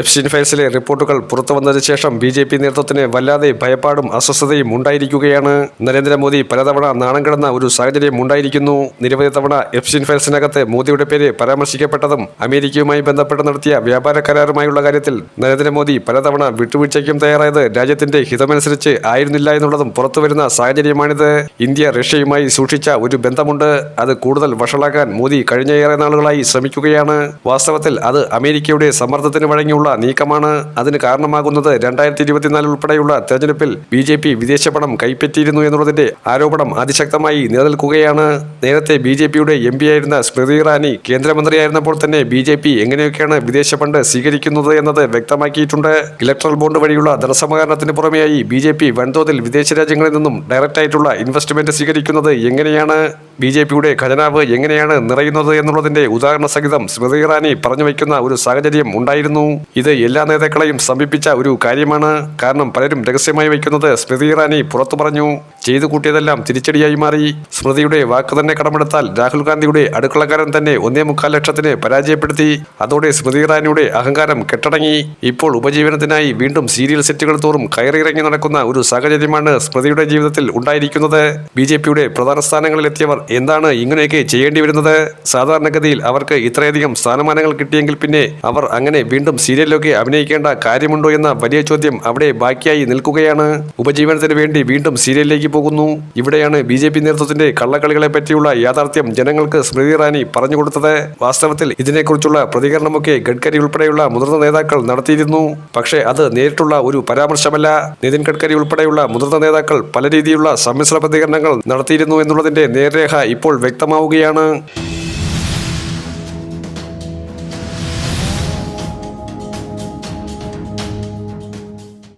എഫ്സിൻ ഫയൽസിലെ റിപ്പോർട്ടുകൾ പുറത്തു വന്നതിന് ശേഷം ബി ജെ പി നേതൃത്വത്തിന് വല്ലാതെ ഭയപ്പാടും അസ്വസ്ഥതയും ഉണ്ടായിരിക്കുകയാണ്. നരേന്ദ്രമോദി പലതവണ നാണം കിടന്ന ഒരു സാഹചര്യം ഉണ്ടായിരിക്കുന്നു. നിരവധി തവണ എഫ്ഷിൻ ഫയൽസിനകത്ത് മോദിയുടെ പേര് പരാമർശിക്കപ്പെട്ടതും അമേരിക്കയുമായി ബന്ധപ്പെട്ട് നടത്തിയ വ്യാപാര കരാറുമായുള്ള കാര്യത്തിൽ നരേന്ദ്രമോദി പലതവണ വിട്ടുവീഴ്ചയ്ക്കും തയ്യാറായത് രാജ്യത്തിന്റെ ഹിതമനുസരിച്ച് ആയിരുന്നില്ല എന്നുള്ളതും പുറത്തുവരുന്ന സാഹചര്യമാണിത്. ഇന്ത്യ റഷ്യയുമായി സൂക്ഷിച്ച ഒരു ബന്ധമുണ്ട്. അത് കൂടുതൽ വഷളാക്കാൻ മോദി കഴിഞ്ഞ ഏറെ നാളുകളായി ശ്രമിക്കുകയാണ്. വാസ്തവത്തിൽ അത് അമേരിക്കയുടെ സമ്മർദ്ദത്തിന് വഴങ്ങിയുള്ള നീക്കമാണ് അതിന് കാരണമാകുന്നത്. രണ്ടായിരത്തി ഇരുപത്തിനാല് ഉൾപ്പെടെയുള്ള തെരഞ്ഞെടുപ്പിൽ ബി ജെ പി വിദേശ പണം കൈപ്പറ്റിയിരുന്നു എന്നുള്ളതിന്റെ ആരോപണം അതിശക്തമായി നിലനിൽക്കുകയാണ്. നേരത്തെ ബി ജെ പിയുടെ എം പി ആയിരുന്ന സ്മൃതി ഇറാനി കേന്ദ്രമന്ത്രിയായിരുന്നപ്പോൾ തന്നെ ബി ജെ പി എങ്ങനെയൊക്കെയാണ് വിദേശ ഫണ്ട് സ്വീകരിക്കുന്നത് എന്നത് വ്യക്തമാക്കിയിട്ടുണ്ട്. ഇലക്ട്രൽ ബോണ്ട് വഴിയുള്ള ധനസമാഹരണത്തിന് പുറമെയായി ബി ജെ പി വൻതോതിൽ വിദേശ രാജ്യങ്ങളിൽ നിന്നും ഡയറക്റ്റായിട്ടുള്ള ഇൻവെസ്റ്റ്മെന്റ് സ്വീകരിക്കുന്നത് എങ്ങനെയാണ്? ബി ജെ പിയുടെ ഖജനാവ് എങ്ങനെയാണ് നിറയുന്നത് എന്നുള്ളതിന്റെ ഉദാഹരണ സഹിതം സ്മൃതി ഇറാനി പറഞ്ഞു വയ്ക്കുന്ന ഒരു സാഹചര്യം ഉണ്ടായിരുന്നു. ഇത് എല്ലാ നേതാക്കളെയും സമീപിച്ച ഒരു കാര്യമാണ്. കാരണം പലരും രഹസ്യമായി വയ്ക്കുന്നത് സ്മൃതി ഇറാനി പുറത്തു പറഞ്ഞു. ചെയ്തു കൂട്ടിയതെല്ലാം തിരിച്ചടിയായി മാറി. സ്മൃതിയുടെ വാക്ക് തന്നെ കടമെടുത്താൽ രാഹുൽ ഗാന്ധിയുടെ അടുക്കളക്കാരൻ തന്നെ ഒന്നേ മുക്കാൽ ലക്ഷത്തിന് പരാജയപ്പെടുത്തി. അതോടെ സ്മൃതി ഇറാനിയുടെ അഹങ്കാരം കെട്ടടങ്ങി. ഇപ്പോൾ ഉപജീവനത്തിനായി വീണ്ടും സീരിയൽ സെറ്റുകൾ തോറും കയറിയിറങ്ങി നടക്കുന്ന ഒരു സാഹചര്യമാണ് സ്മൃതിയുടെ ജീവിതത്തിൽ ഉണ്ടായിരിക്കുന്നത്. ബി ജെ പിയുടെ പ്രധാന സ്ഥാനങ്ങളിലെത്തിയവർ എന്താണ് ഇങ്ങനെയൊക്കെ ചെയ്യേണ്ടി വരുന്നത്? സാധാരണഗതിയിൽ അവർക്ക് ഇത്രയധികം സ്ഥാനമാനങ്ങൾ കിട്ടിയെങ്കിൽ പിന്നെ അവർ അങ്ങനെ വീണ്ടും സീരിയലിലൊക്കെ അഭിനയിക്കേണ്ട കാര്യമുണ്ടോ എന്ന വലിയ ചോദ്യം അവിടെ ബാക്കിയായി നിൽക്കുകയാണ്. ഉപജീവനത്തിന് വേണ്ടി വീണ്ടും സീരിയലിലേക്ക് പോകുന്നു. ഇവിടെയാണ് ബി ജെ പി നേതൃത്വത്തിന്റെ കള്ളക്കളികളെ പറ്റിയുള്ള യാഥാർത്ഥ്യം ജനങ്ങൾക്ക് സ്മൃതി ഇറാനി പറഞ്ഞു കൊടുത്തത്. വാസ്തവത്തിൽ ഇതിനെക്കുറിച്ചുള്ള പ്രതികരണമൊക്കെ ഗഡ്കരി ഉൾപ്പെടെയുള്ള മുതിർന്ന നേതാക്കൾ നടത്തിയിരുന്നു. പക്ഷേ അത് നേരിട്ടുള്ള ഒരു പരാമർശമല്ല. നിതിൻ ഗഡ്കരി ഉൾപ്പെടെയുള്ള മുതിർന്ന നേതാക്കൾ പല രീതിയിലുള്ള സമ്മിശ്ര പ്രതികരണങ്ങൾ നടത്തിയിരുന്നു എന്നുള്ളതിന്റെ നേർരേഖ ഇപ്പോൾ വ്യക്തമാവുകയാണ്.